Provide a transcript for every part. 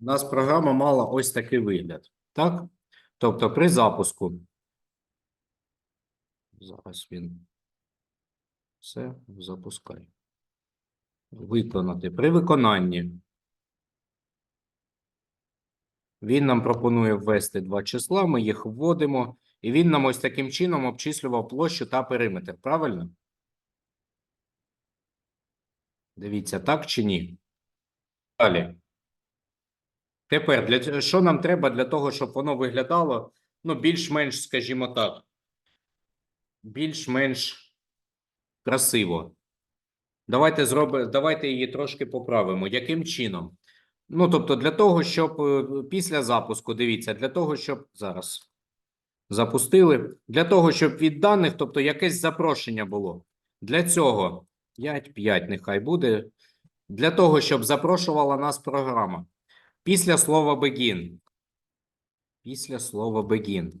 у нас програма мала ось такий вигляд. Так? Тобто при запуску. Зараз він все запускає. Виконати. При виконанні. Він нам пропонує ввести два числа, ми їх вводимо, і він нам ось таким чином обчислював площу та периметр. Правильно? Дивіться, так чи ні? Далі. Тепер, для, що нам треба для того, щоб воно виглядало, ну, більш-менш, скажімо так, більш-менш красиво. Давайте зробимо, давайте її трошки поправимо. Яким чином? Ну, тобто, для того, щоб е, після запуску, дивіться, для того, щоб зараз запустили, для того, щоб від даних, тобто якесь запрошення було. Для цього 5-5 нехай буде. Для того, щоб запрошувала нас програма. Після слова begin. Після слова begin.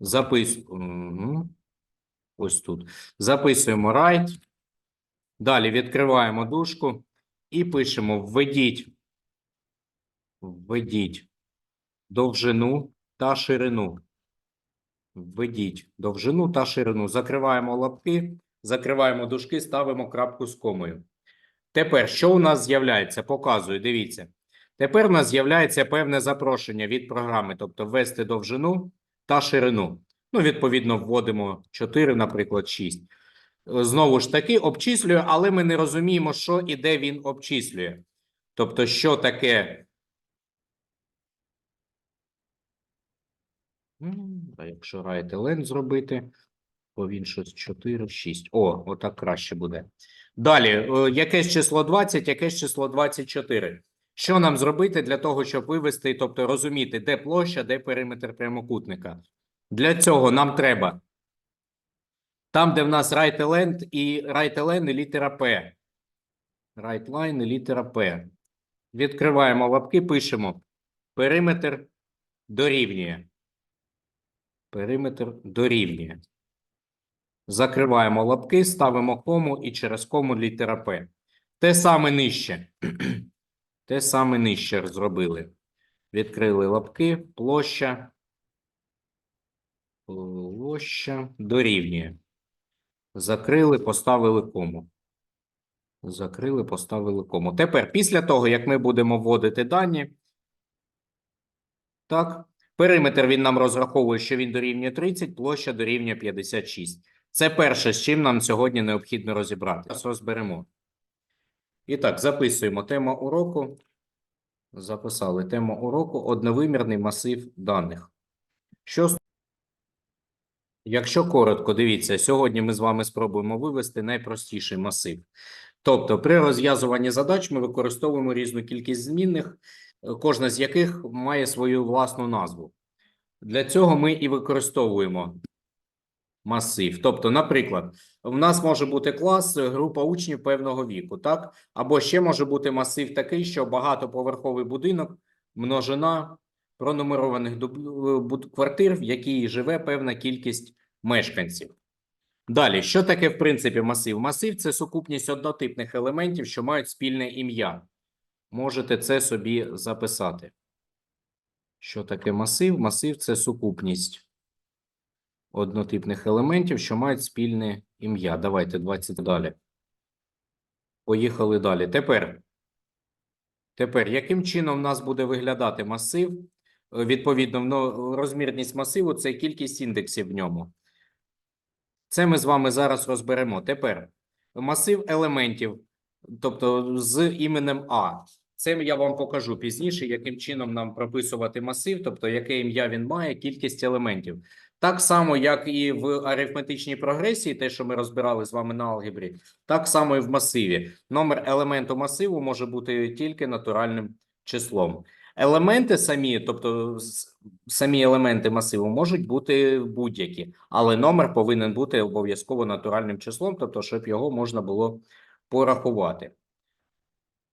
Запис... Угу. Ось тут. Записуємо write. Далі відкриваємо дужку і пишемо введіть. Введіть довжину та ширину. Введіть довжину та ширину. Закриваємо лапки, закриваємо дужки, ставимо крапку з комою. Тепер, що у нас з'являється? Показую, дивіться. Тепер у нас з'являється певне запрошення від програми, тобто ввести довжину та ширину. Ну, відповідно, вводимо 4, наприклад, 6. Е, Знову ж таки, обчислює, але ми не розуміємо, що і де він обчислює. Тобто, що таке. А якщо len зробити, то він щось 4, 6. О, отак краще буде. Далі, е, якесь число 20, якесь число 24. Що нам зробити для того, щоб вивести, тобто розуміти, де площа, де периметр прямокутника? Для цього нам треба там, де в нас right element і right element і літера P. Right line і літера P. Відкриваємо лапки, пишемо. Периметр дорівнює. Периметр дорівнює. Закриваємо лапки, ставимо кому і через кому літера П. Те саме нижче. Те саме нижче зробили. Відкрили лапки, площа. Площа дорівнює. Закрили, поставили кому. Закрили, поставили кому. Тепер, після того, як ми будемо вводити дані, так, периметр він нам розраховує, що він дорівнює 30, площа дорівнює 56. Це перше, з чим нам сьогодні необхідно розібрати. Зараз розберемо. І так, записуємо тему уроку. Записали тему уроку одновимірний масив даних. Що Якщо коротко, дивіться, сьогодні ми з вами спробуємо вивести найпростіший масив. Тобто, при розв'язуванні задач ми використовуємо різну кількість змінних, е, кожна з яких має свою власну назву. Для цього ми і використовуємо масив. Тобто, наприклад, в нас може бути клас, е, група учнів певного віку, так? Або ще може бути масив такий, що багатоповерховий будинок, множина пронумерованих е, квартир, в якій живе певна кількість мешканців. Далі, що таке в принципі масив? Масив це сукупність однотипних елементів, що мають спільне ім'я. Можете це собі записати. Що таке масив? Масив це сукупність однотипних елементів, що мають спільне ім'я. Давайте 20 далі. Поїхали далі. Тепер. Тепер, яким чином в нас буде виглядати масив? Е, Відповідно, ну, розмірність масиву це кількість індексів в ньому. Це ми з вами зараз розберемо. Тепер масив елементів, тобто з іменем А. Це я вам покажу пізніше, яким чином нам прописувати масив, тобто яке ім'я він має, кількість елементів. Так само, як і в арифметичній прогресії, те, що ми розбирали з вами на алгебрі, так само і в масиві. Номер елементу масиву може бути тільки натуральним числом. Елементи самі, тобто самі елементи масиву, можуть бути будь-які, але номер повинен бути обов'язково натуральним числом, тобто, щоб його можна було порахувати.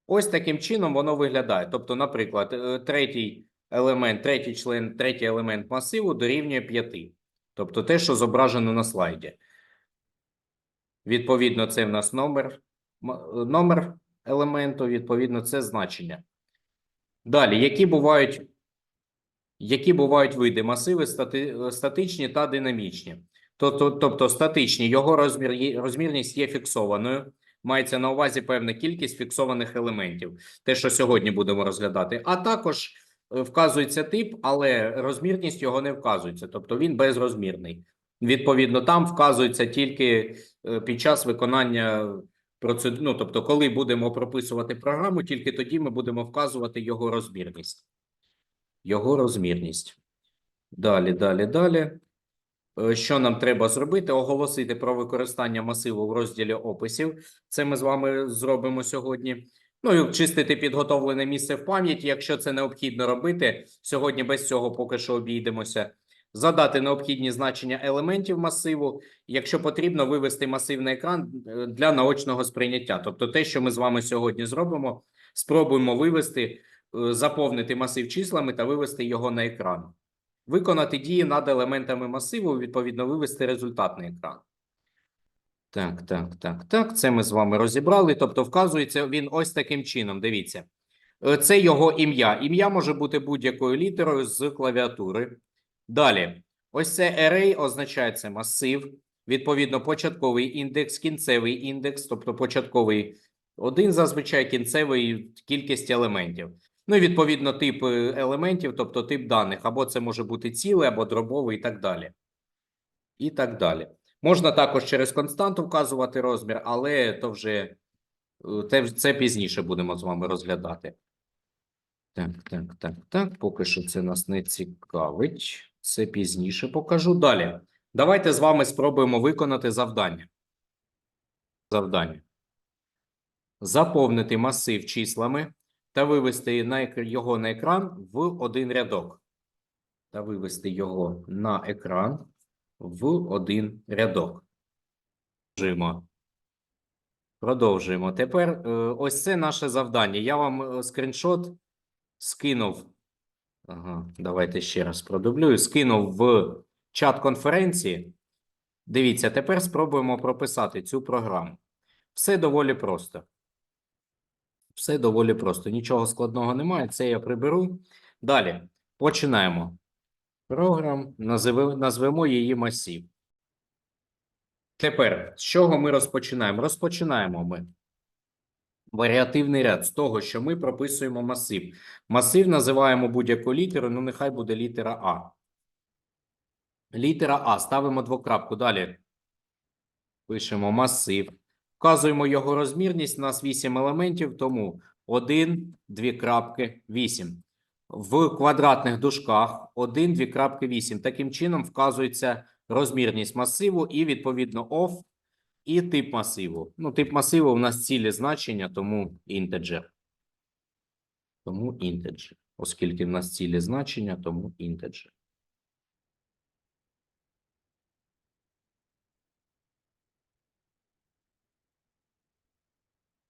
Ось таким чином воно виглядає. Тобто, наприклад, е, третій елемент, третій член, третій елемент масиву дорівнює 5. Тобто те, що зображено на слайді. Відповідно, це в нас номер, номер елементу, відповідно, це значення. Далі, які бувають, які бувають види масиви стати, статичні та динамічні? Тобто, тобто статичні, його розмір, розмірність є фіксованою. Мається на увазі певна кількість фіксованих елементів, те, що сьогодні будемо розглядати. А також вказується тип, але розмірність його не вказується, тобто він безрозмірний. Відповідно, там вказується тільки е, під час виконання процедур. Ну, тобто, коли будемо прописувати програму, тільки тоді ми будемо вказувати його розмірність. Його розмірність. Далі, далі, далі. Е, Що нам треба зробити? Оголосити про використання масиву в розділі описів. Це ми з вами зробимо сьогодні. Ну і обчистити підготовлене місце в пам'яті, якщо це необхідно робити. Сьогодні без цього поки що обійдемося. Задати необхідні значення елементів масиву. Якщо потрібно, вивести масив на екран е, для наочного сприйняття. Тобто, те, що ми з вами сьогодні зробимо, спробуємо вивести, е, заповнити масив числами та вивести його на екран. Виконати дії над елементами масиву, відповідно, вивести результат на екран. Так, так, так, так. Це ми з вами розібрали. Тобто, вказується він ось таким чином. Дивіться. Е, Це його ім'я. Ім'я може бути будь-якою літерою з клавіатури. Далі, ось це array означає це масив. Відповідно, початковий індекс, кінцевий індекс, тобто початковий один зазвичай кінцевий кількість елементів. Ну і відповідно тип е, елементів, тобто тип даних, або це може бути ціле, або дробовий, і так далі. І так далі. Можна також через константу вказувати розмір, але то вже е, те, це пізніше будемо з вами розглядати. Так, так, так, так. Поки що це нас не цікавить. Це пізніше покажу. Далі. Давайте з вами спробуємо виконати завдання. Завдання. Заповнити масив числами та вивести його на екран в один рядок. Та вивести його на екран в один рядок. Продовжуємо. Продовжуємо. Тепер е, ось це наше завдання. Я вам е, скріншот скинув. Ага, давайте ще раз продублюю. Скинув в чат конференції. Дивіться, тепер спробуємо прописати цю програму. Все доволі просто. Все доволі просто. Нічого складного немає. Це я приберу. Далі починаємо. Програм, назвемо її масів. Тепер, з чого ми розпочинаємо? Розпочинаємо ми варіативний ряд з того, що ми прописуємо масив. Масив називаємо будь-яку літеру, ну нехай буде літера А. Літера А. Ставимо двокрапку. Далі пишемо масив. Вказуємо його розмірність. У нас 8 елементів, тому 1, 2 крапки, 8. В квадратних дужках 1, 2 8. Таким чином вказується розмірність масиву і, відповідно, OFF і тип масиву. Ну, тип масиву у нас цілі значення, тому integer. Тому integer. Оскільки в нас цілі значення, тому integer.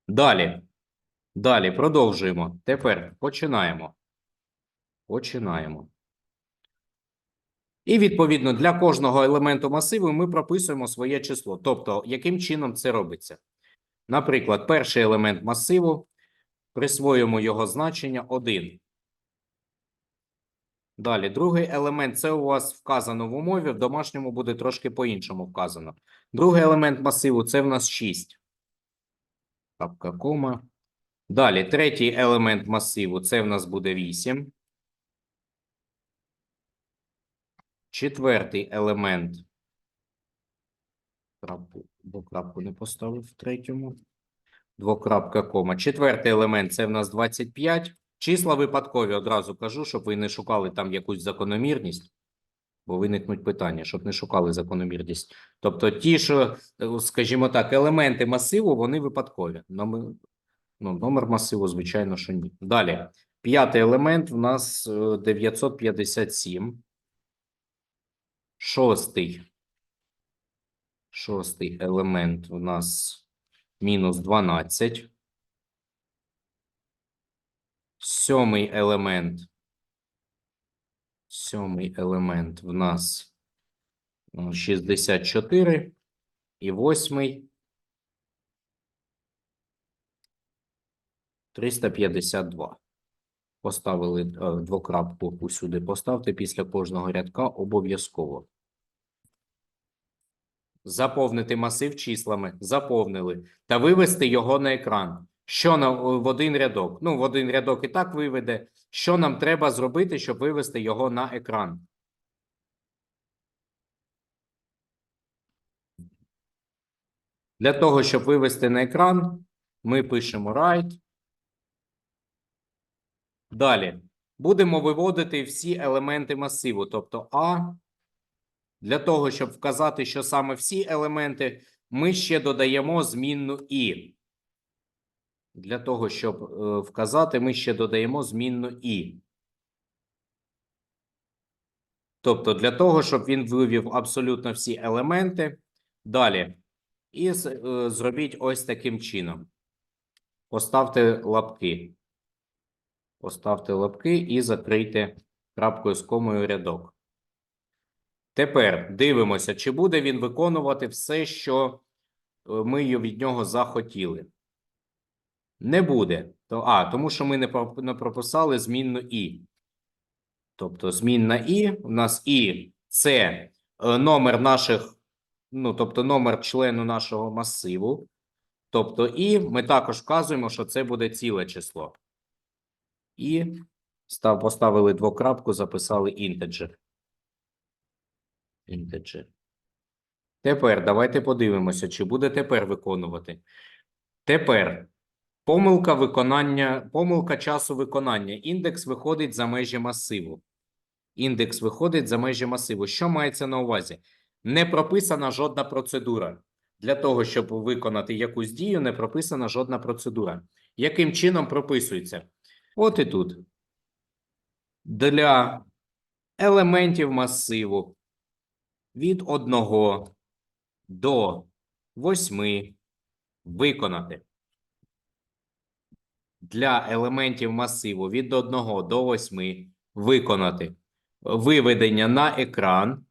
Далі. Далі продовжуємо. Тепер починаємо. Починаємо. І відповідно для кожного елементу масиву ми прописуємо своє число. Тобто, яким чином це робиться? Наприклад, перший елемент масиву присвоюємо його значення 1. Далі, другий елемент це у вас вказано в умові, в домашньому буде трошки по-іншому вказано. Другий елемент масиву це в нас 6. Крапка, кома. Далі, третій елемент масиву це в нас буде 8. Четвертий елемент. Крапку, двокрапку не поставив в третьому. Двокрапка, кома. Четвертий елемент це в нас 25. Числа випадкові одразу кажу, щоб ви не шукали там якусь закономірність, бо виникнуть питання, щоб не шукали закономірність. Тобто ті, що, е, скажімо так, елементи масиву, вони випадкові. Номер, ну, номер масиву, звичайно, що ні. Далі. П'ятий елемент в нас е, 957. Шостий. Шостий елемент у нас мінус 12. Сьомий елемент. Сьомий елемент в нас ну, 64. І восьмий 352. Поставили е, двокрапку усюди. Поставте після кожного рядка обов'язково. Заповнити масив числами. Заповнили. Та вивести його на екран. Що на, в один рядок? Ну, в один рядок і так виведе. Що нам треба зробити, щоб вивести його на екран? Для того, щоб вивести на екран, ми пишемо write. Далі. Будемо виводити всі елементи масиву, тобто А. Для того, щоб вказати, що саме всі елементи, ми ще додаємо змінну І. Для того, щоб е, вказати, ми ще додаємо змінну І. Тобто, для того, щоб він вивів абсолютно всі елементи. Далі. І е, зробіть ось таким чином. Поставте лапки. Поставте лапки і закрийте крапкою з комою рядок. Тепер дивимося, чи буде він виконувати все, що е, ми від нього захотіли. Не буде. То, а, тому що ми не, прописали змінну і. Тобто змінна і, у нас і це е, номер наших, ну, тобто номер члену нашого масиву. Тобто і ми також вказуємо, що це буде ціле число. І став, поставили двокрапку, записали інтеджер. Інтеджер. Тепер давайте подивимося, чи буде тепер виконувати. Тепер помилка виконання, помилка часу виконання. Індекс виходить за межі масиву. Індекс виходить за межі масиву. Що мається на увазі? Не прописана жодна процедура. Для того, щоб виконати якусь дію, не прописана жодна процедура. Яким чином прописується? От і тут. Для елементів масиву від 1 до 8 виконати. Для елементів масиву від 1 до 8 виконати виведення на екран.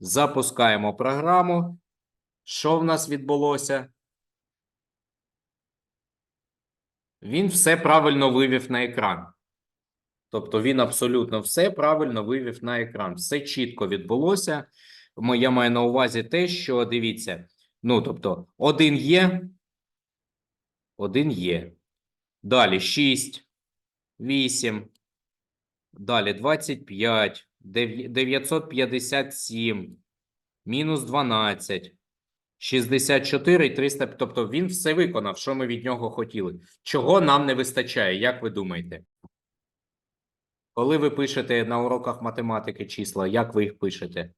Запускаємо програму. Що в нас відбулося? Він все правильно вивів на екран. Тобто він абсолютно все правильно вивів на екран. Все чітко відбулося. Я маю на увазі те, що дивіться. Ну, тобто, один є, один є. Далі 6, 8, далі 25, 957, мінус 12, 64 і 300. Тобто він все виконав, що ми від нього хотіли. Чого нам не вистачає, як ви думаєте? Коли ви пишете на уроках математики числа, як ви їх пишете?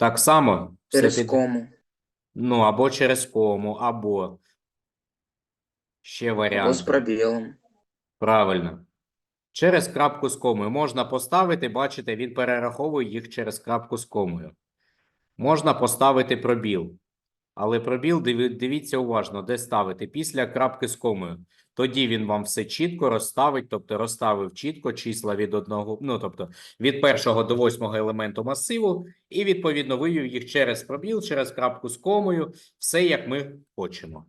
Так само? Все Через під- кому. Ну, або через кому, або ще Або з варіант. пробілом. Правильно. Через крапку з комою. Можна поставити, бачите, він перераховує їх через крапку з комою. Можна поставити пробіл. Але пробіл диві- дивіться уважно, де ставити після крапки з комою. Тоді він вам все чітко розставить, тобто розставив чітко числа від одного, ну тобто від першого до восьмого елементу масиву, і відповідно вивів їх через пробіл, через крапку з комою, все як ми хочемо.